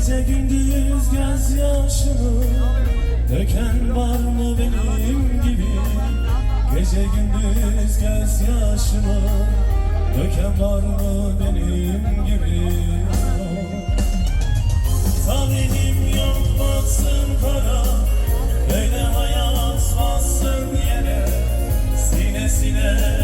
Gece gündüz gözyaşını Döken var mı benim gibi? Gece gündüz gözyaşımı Döken var mı benim gibi? Talihim yok baksın kara Böyle hayat bassın yere. Sine sine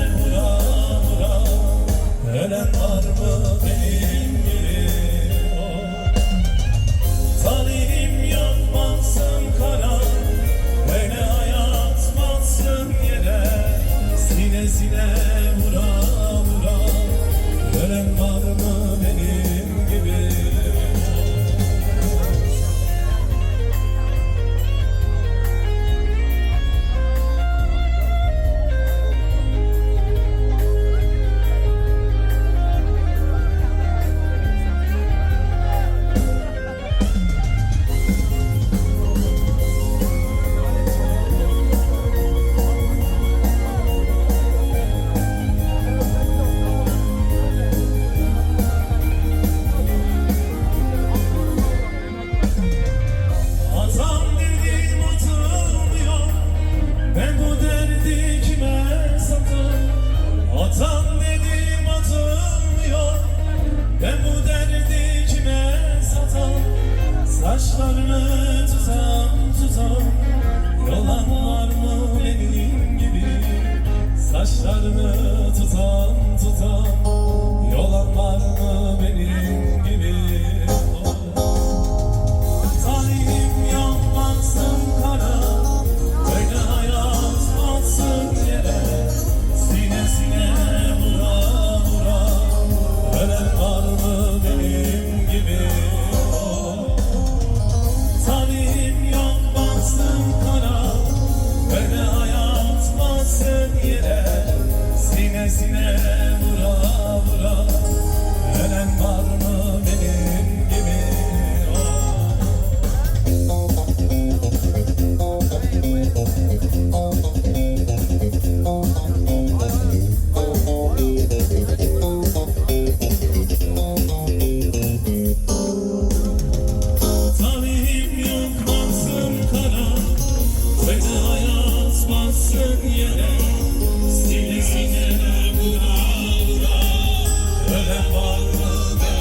some Çenesine vura vura Ölen var mı benim gibi? Talihim yok baksın kara Fedaya basmasın yere. Sine Gören var mı?